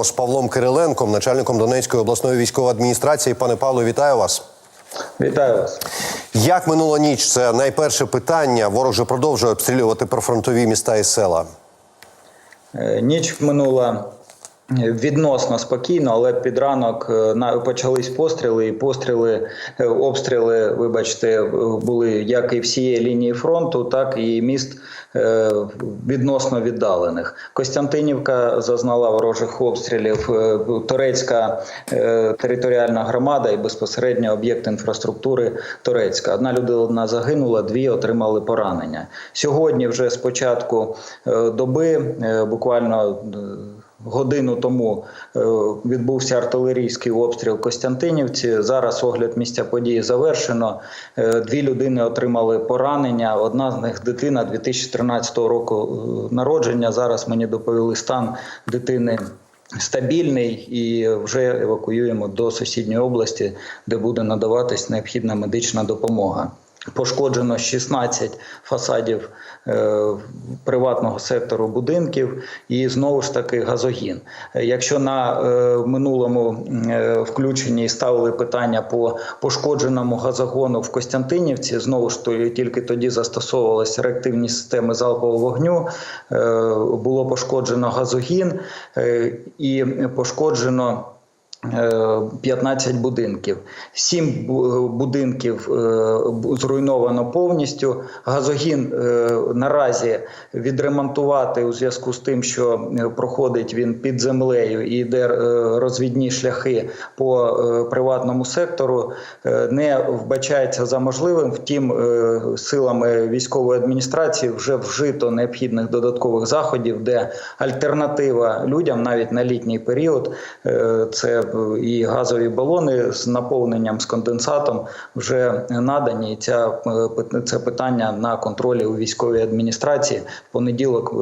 поговоримо з Павлом Кириленком, начальником Донецької обласної військової адміністрації. Пане Павло, вітаю вас. Вітаю вас. Як минула ніч? Це найперше питання. Ворог же продовжує обстрілювати прифронтові міста і села. Е, Ніч минула відносно спокійно, але під ранок е, почались постріли, і постріли, е, обстріли, вибачте, е, були як і всієї лінії фронту, так і міст відносно віддалених. Костянтинівка зазнала ворожих обстрілів, Торецька е, територіальна громада і безпосередньо об'єкт інфраструктури Торецька. Одна людина загинула, дві отримали поранення. Сьогодні, вже з початку е, доби, буквально. Годину тому е, відбувся артилерійський обстріл Костянтинівці. Зараз огляд місця події завершено. Е, Дві людини отримали поранення. Одна з них дитина 2013 року е, народження. Зараз мені доповіли стан дитини. Стабільний і вже евакуюємо до сусідньої області, де буде надаватись необхідна медична допомога. Пошкоджено 16 фасадів е, приватного сектору будинків і знову ж таки газогін. Якщо на е, минулому е, включенні ставили питання по пошкодженому газогону в Костянтинівці, знову ж то тільки тоді застосовувалися реактивні системи залпового вогню. Е, було пошкоджено газогін е, і пошкоджено. Е, 15 будинків. Сім будинків е, зруйновано повністю. Газогін е, наразі відремонтувати у зв'язку з тим, що е, проходить він під землею і йде е, розвідні шляхи по е, приватному сектору, е, не вбачається за можливим. Втім, е, силами військової адміністрації вже вжито необхідних додаткових заходів, де альтернатива людям навіть на літній період е, це і газові балони з наповненням з конденсатом вже надані. І ця е, це питання на контролі у військовій адміністрації. В понеділок е,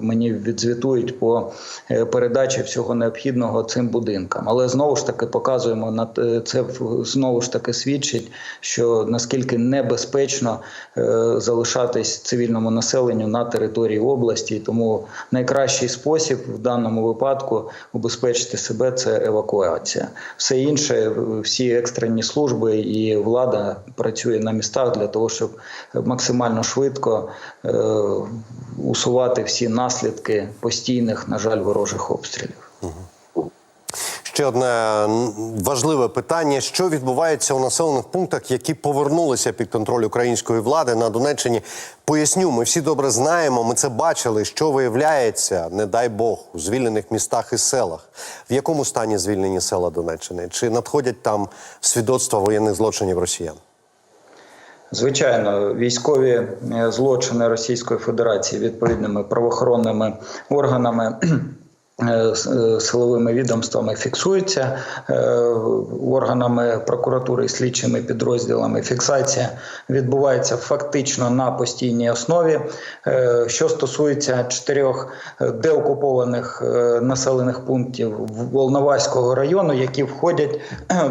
мені відзвітують по е, передачі всього необхідного цим будинкам. Але знову ж таки показуємо на це знову ж таки свідчить, що наскільки небезпечно е, залишатись цивільному населенню на території області. Тому найкращий спосіб в даному випадку убезпечити себе це евакуація. Все інше, всі екстрені служби і влада працює на містах для того, щоб максимально швидко е, усувати всі наслідки постійних, на жаль, ворожих обстрілів. Ще одне важливе питання: що відбувається у населених пунктах, які повернулися під контроль української влади на Донеччині? Поясню, ми всі добре знаємо. Ми це бачили. Що виявляється, не дай Бог, у звільнених містах і селах. В якому стані звільнені села Донеччини? Чи надходять там свідоцтва воєнних злочинів росіян? Звичайно, військові е, злочини Російської Федерації відповідними правоохоронними органами. Е, е, Силовими відомствами фіксуються е, органами прокуратури і слідчими підрозділами. Фіксація відбувається фактично на постійній основі. Що стосується чотирьох деокупованих населених пунктів Волноваського району, які входять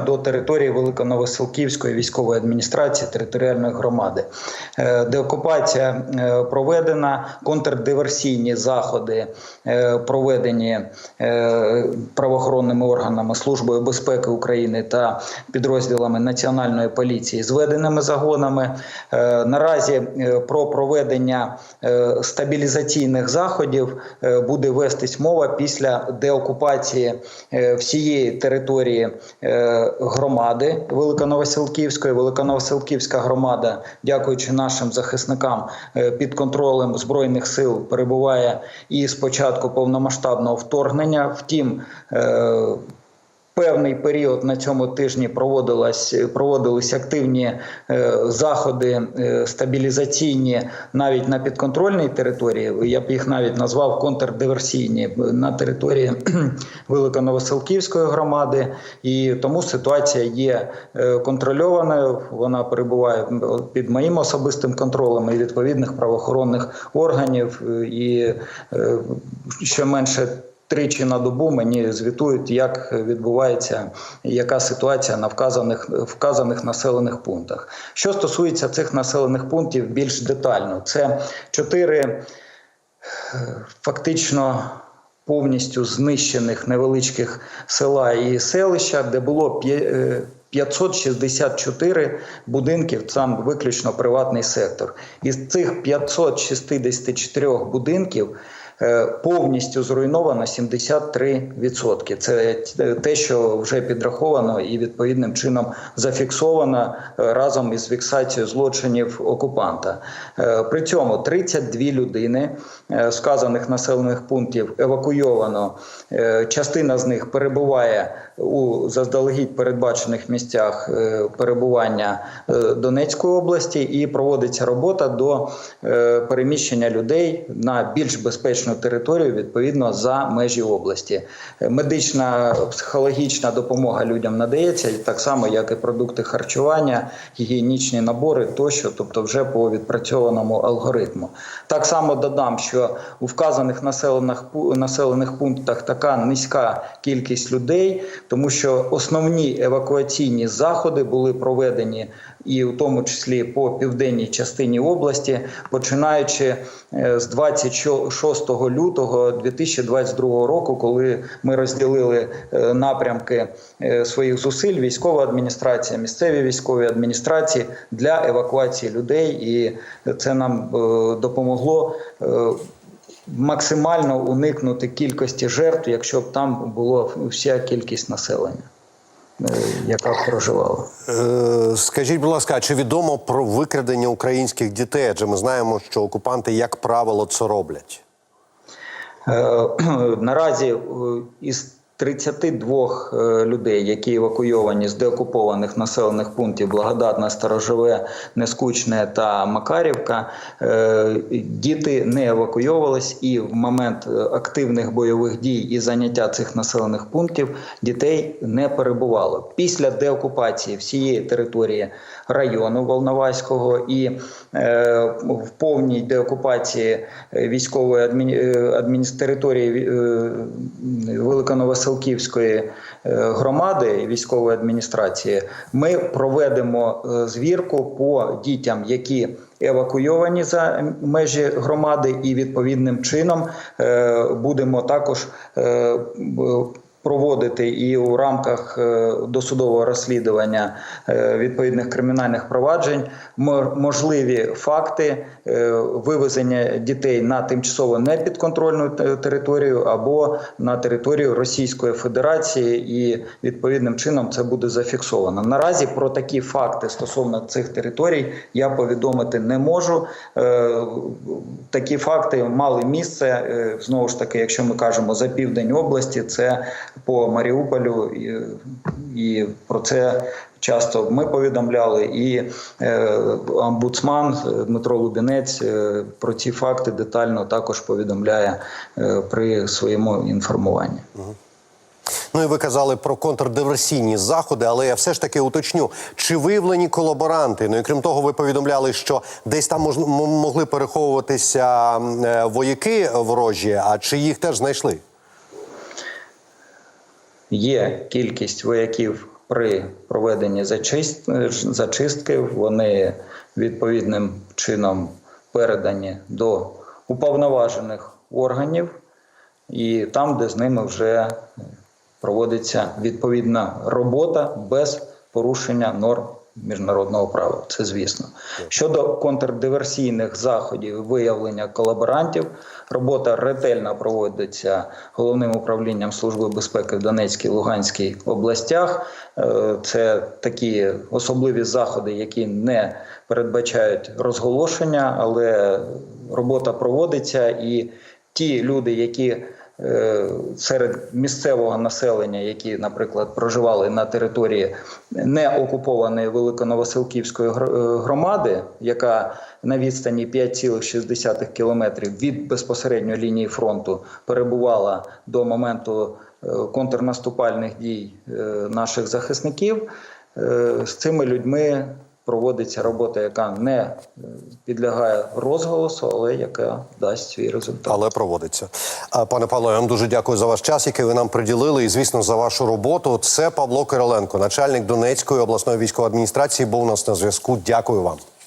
до території Великоновосилківської військової адміністрації територіальної громади. Деокупація проведена, контрдиверсійні заходи проведені е, правоохоронними органами Службою безпеки України та підрозділами Національної поліції зведеними загонами. Е, Наразі е, про проведення стабілізаційних заходів буде вестись мова після деокупації всієї території громади Великоновосилківської. Великоновосилківська громада, дякуючи нашим захисникам під контролем збройних сил, перебуває і з початку повномасштабного вторгнення. Втім, е, Певний період на цьому тижні проводилась проводились активні е, заходи е, стабілізаційні навіть на підконтрольній території. Я б їх навіть назвав контрдиверсійні на території Великоновоселківської громади, і тому ситуація є контрольованою. Вона перебуває під моїм особистим контролем і відповідних правоохоронних органів. І е, що менше тричі на добу мені звітують, як відбувається, яка ситуація на вказаних вказаних населених пунктах. Що стосується цих населених пунктів більш детально, це чотири е, фактично повністю знищених невеличких села і селища, де було п'є- е, 564 будинків, там виключно приватний сектор. Із цих 564 будинків повністю зруйновано 73%. Це те, що вже підраховано і відповідним чином зафіксовано е, разом із фіксацією злочинів окупанта. Е, При цьому 32 людини сказаних населених пунктів евакуйовано. Е, Частина з них перебуває у заздалегідь передбачених місцях е, перебування е, Донецької області і проводиться робота до е, переміщення людей на більш безпечну територію відповідно за межі області. Медична психологічна допомога людям надається так само, як і продукти харчування, гігієнічні набори тощо, тобто вже по відпрацьованому алгоритму. Так само додам, що у вказаних населених населених пунктах така низька кількість людей, тому що основні евакуаційні заходи були проведені і в тому числі по південній частині області, починаючи е, з 26 лютого 2022 року, коли ми розділили е, напрямки е, своїх зусиль, військова адміністрація, місцеві військові адміністрації для евакуації людей, і це нам допомогло. Максимально уникнути кількості жертв, якщо б там була вся кількість населення, е, яка проживала. Е, Скажіть, будь ласка, чи відомо про викрадення українських дітей? Адже ми знаємо, що окупанти, як правило, це роблять. Е, Наразі із 32 е, людей, які евакуйовані з деокупованих населених пунктів Благодатне, Сторожове, Нескучне та Макарівка, е, діти не евакуйовувались, і в момент е, активних бойових дій і заняття цих населених пунктів дітей не перебувало. Після деокупації всієї території району Волноваського і е, в повній деокупації е, військової адміні... е, території Великоновоселківської громади військової адміністрації, ми проведемо звірку по дітям, які евакуйовані за межі громади, і відповідним чином будемо також. Проводити і у рамках е, досудового розслідування е, відповідних кримінальних проваджень можливі факти вивезення дітей на тимчасово непідконтрольну територію або на територію Російської Федерації, і відповідним чином це буде зафіксовано. Наразі про такі факти стосовно цих територій я повідомити не можу. Е, Такі факти мали місце е, знову ж таки, якщо ми кажемо за південь області, це по Маріуполю, і про це часто ми повідомляли. І е, омбудсман е, Дмитро Лубінець е, про ці факти детально також повідомляє при своєму інформуванні. Ну і ви казали про контрдиверсійні заходи, але я все ж таки уточню, чи виявлені колаборанти? Ну і крім того, ви повідомляли, що десь там мож, могли переховуватися вояки ворожі, а чи їх теж знайшли? Є кількість вояків при проведенні зачистки. Вони відповідним чином передані до уповноважених органів, і там, де з ними вже проводиться відповідна робота без порушення норм міжнародного права. Це звісно. Щодо контрдиверсійних заходів виявлення колаборантів, робота ретельно проводиться головним управлінням Служби безпеки в Донецькій Луганській областях. Е, Це такі особливі заходи, які не передбачають розголошення, але робота проводиться і ті люди, які серед місцевого населення, які, наприклад, проживали на території не окупованої Великоновоселківської е, громади, яка на відстані 5,6 кілометрів від безпосередньої лінії фронту перебувала до моменту е, контрнаступальних дій е, наших захисників. Е, З цими людьми проводиться робота, яка не е, підлягає розголосу, але яка дасть свій результат. Але проводиться. Пане Павло, я вам дуже дякую за ваш час, який ви нам приділили, і звісно за вашу роботу. Це Павло Кириленко, начальник Донецької обласної військової адміністрації, був у нас на зв'язку. Дякую вам.